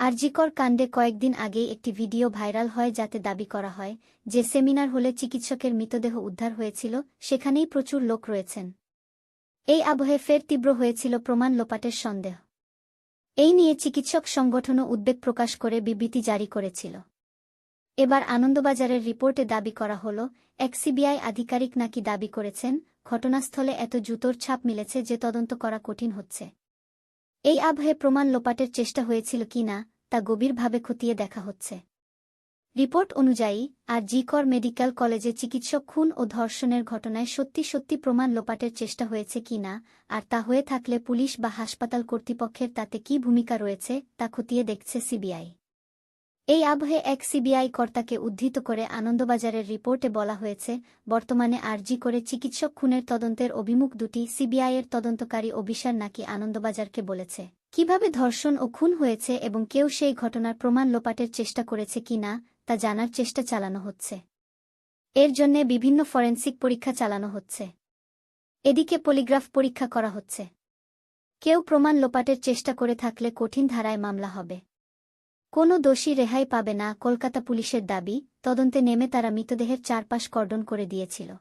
আরজিকর কাণ্ডে কয়েকদিন আগেই একটি ভিডিও ভাইরাল হয় যাতে দাবি করা হয় যে সেমিনার হলে চিকিৎসকের মৃতদেহ উদ্ধার হয়েছিল, সেখানেই প্রচুর লোক রয়েছেন। এই আবহে ফের তীব্র হয়েছিল প্রমাণ লোপাটের সন্দেহ। এই নিয়ে চিকিৎসক সংগঠনও উদ্বেগ প্রকাশ করে বিবৃতি জারি করেছিল। এবার আনন্দবাজারের রিপোর্টে দাবি করা হল এক সিবিআই আধিকারিক নাকি দাবি করেছেন, ঘটনাস্থলে এত জুতোর ছাপ মিলেছে যে তদন্ত করা কঠিন হচ্ছে। এই আবহে প্রমাণ লোপাটের চেষ্টা হয়েছিল কি না, তা গভীরভাবে খতিয়ে দেখা হচ্ছে। রিপোর্ট অনুযায়ী, আর জিকর মেডিকেল কলেজে চিকিৎসক খুন ও ধর্ষণের ঘটনায় সত্যি সত্যি প্রমাণ লোপাটের চেষ্টা হয়েছে কি না, আর তা হয়ে থাকলে পুলিশ বা হাসপাতাল কর্তৃপক্ষের তাতে কি ভূমিকা রয়েছে, তা খতিয়ে দেখছে সিবিআই। এই আবহে এক সিবিআই কর্তাকে উদ্ধৃত করে আনন্দবাজারের রিপোর্টে বলা হয়েছে, বর্তমানে আরজি করে চিকিৎসক খুনের তদন্তের অভিমুখ দুটি সিবিআইয়ের তদন্তকারী অবিসার নাকি আনন্দবাজারকে বলেছে। কীভাবে ধর্ষণ ও খুন হয়েছে এবং কেউ সেই ঘটনার প্রমাণ লোপাটের চেষ্টা করেছে কি না, তা জানার চেষ্টা চালানো হচ্ছে। এর জন্যে বিভিন্ন ফরেন্সিক পরীক্ষা চালানো হচ্ছে। এদিকে পলিগ্রাফ পরীক্ষা করা হচ্ছে। কেউ প্রমাণ লোপাটের চেষ্টা করে থাকলে কঠিন ধারায় মামলা হবে। কোনো দোষী রেহাই পাবে না কলকাতা পুলিশের দাবি, তদন্তে নেমে তারা মৃতদেহের চারপাশ কর্ডন করে দিয়েছিল।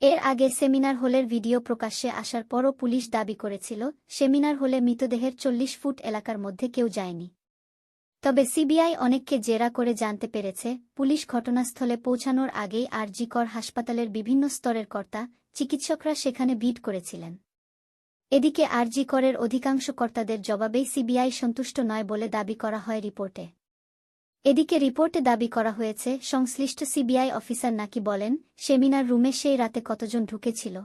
এর আগে সেমিনার হলের ভিডিও প্রকাশ্যে আসার পরও পুলিশ দাবি করেছিল, সেমিনার হলে মৃতদেহের চল্লিশ ফুট এলাকার মধ্যে কেউ যায়নি। তবে সিবিআই অনেককে জেরা করে জানতে পেরেছে, পুলিশ ঘটনাস্থলে পৌঁছানোর আগেই আরজিকর হাসপাতালের বিভিন্ন স্তরের কর্তা, চিকিৎসকরা সেখানে ভিড় করেছিলেন। এদিকে আরজি করের অধিকাংশ কর্তাদের জবাবেই সিবিআই সন্তুষ্ট নয় বলে দাবি করা হয় রিপোর্টে। এদিকে রিপোর্টে দাবি করা হয়েছে, সংশ্লিষ্ট সিবিআই অফিসার নাকি বলেন, সেমিনার রুমে সেই রাতে কতজন ঢুকেছিল।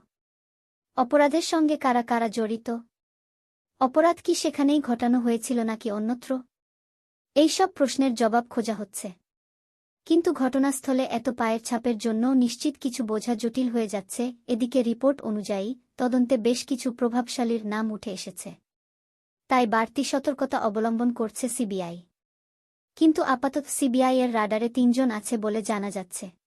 অপরাধের সঙ্গে কারা কারা জড়িত। অপরাধ কি সেখানেই ঘটানো হয়েছিল নাকি অন্যত্র। এইসব প্রশ্নের জবাব খোঁজা হচ্ছে। কিন্তু ঘটনাস্থলে এত পায়ের ছাপের জন্য নিশ্চিত কিছু বোঝা জটিল হয়ে যাচ্ছে, এদিকে রিপোর্ট অনুযায়ী তদন্তে বেশ কিছু প্রভাবশালীর নাম উঠে এসেছে। তাই বাড়তি সতর্কতা অবলম্বন করছে সিবিআই। কিন্তু আপাতত সিবিআই এর রাডারে তিনজন আছে বলে জানা যাচ্ছে।